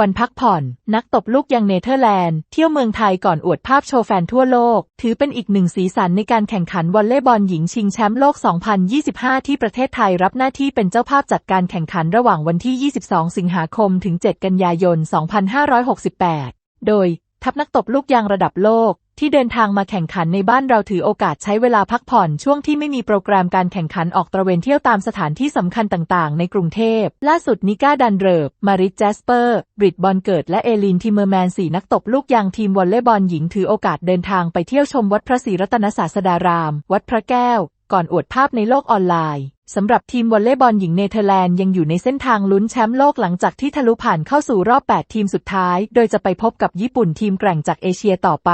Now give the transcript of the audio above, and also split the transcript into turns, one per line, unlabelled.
วันพักผ่อน นักตบลูกยังเนเธอร์แลนด์ เที่ยวเมืองไทยก่อนอวดภาพโชว์แฟนทั่วโลก ถือเป็นอีกหนึ่งสีสันในการแข่งขันวอลเลย์บอลหญิงชิงแชมป์โลก 2025 ที่ประเทศไทยรับหน้าที่เป็นเจ้าภาพจัดการแข่งขันระหว่างวันที่ 22 สิงหาคม ถึง 7 กันยายน 2568 โดย ทัพนักตบลูกยางระดับโลก ที่เดินทางมาแข่งขันในบ้านเราถือโอกาสใช้เวลาพักผ่อนช่วงที่ไม่มีโปรแกรมการแข่งขันออกตระเวนเที่ยวตามสถานที่สำคัญต่างๆ ในกรุงเทพ ล่าสุดนิก้าดันเริบ มาริสแจสเปอร์ บริดบอลเกิดและเอลินทิเมอร์แมนสี่นักตบลูกยางทีมวอลเลย์บอลหญิงถือโอกาสเดินทางไปเที่ยวชมวัดพระศรีรัตนศาสดาราม วัดพระแก้ว ก่อนอวดภาพในโลกออนไลน์ สำหรับทีมวอลเลย์บอลหญิงเนเธอร์แลนด์ยังอยู่ในเส้นทางลุ้นแชมป์โลกหลังจากที่ทะลุผ่านเข้าสู่รอบ 8 ทีมสุดท้าย โดยจะไปพบกับญี่ปุ่นทีมแกร่งจากเอเชียต่อไป